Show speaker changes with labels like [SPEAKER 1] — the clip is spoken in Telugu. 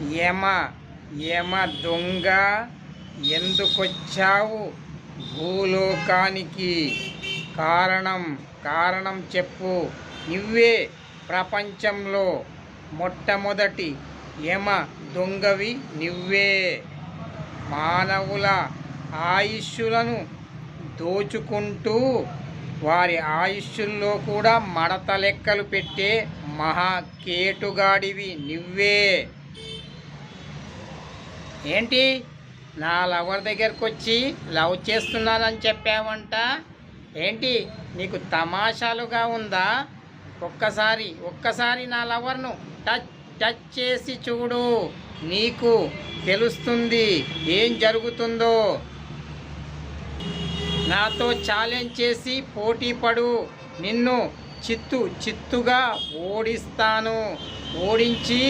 [SPEAKER 1] యమ యమ దొంగ ఎందుకొచ్చావు భూలోకానికి? కారణం కారణం చెప్పు. నువ్వే ప్రపంచంలో మొట్టమొదటి యమ దొంగవి నువ్వే. మానవుల ఆయుష్యులను దోచుకుంటూ వారి ఆయుష్యుల్లో కూడా మడత లెక్కలు పెట్టే మహా కేటుగాడివి నువ్వే. ఏంటి? నా లవర్ దగ్గరకు వచ్చి లవ్ చేస్తున్నానని చెప్పావంట. ఏంటి? నీకు తమాషాలుగా ఉందా? ఒక్కసారి ఒక్కసారి నా లవర్ను టచ్ టచ్ చేసి చూడు. నీకు తెలుస్తుంది ఏం జరుగుతుందో. నాతో ఛాలెంజ్ చేసి పోటీ పడు. నిన్ను చిత్తు చిత్తుగా ఓడిస్తాను. ఓడించి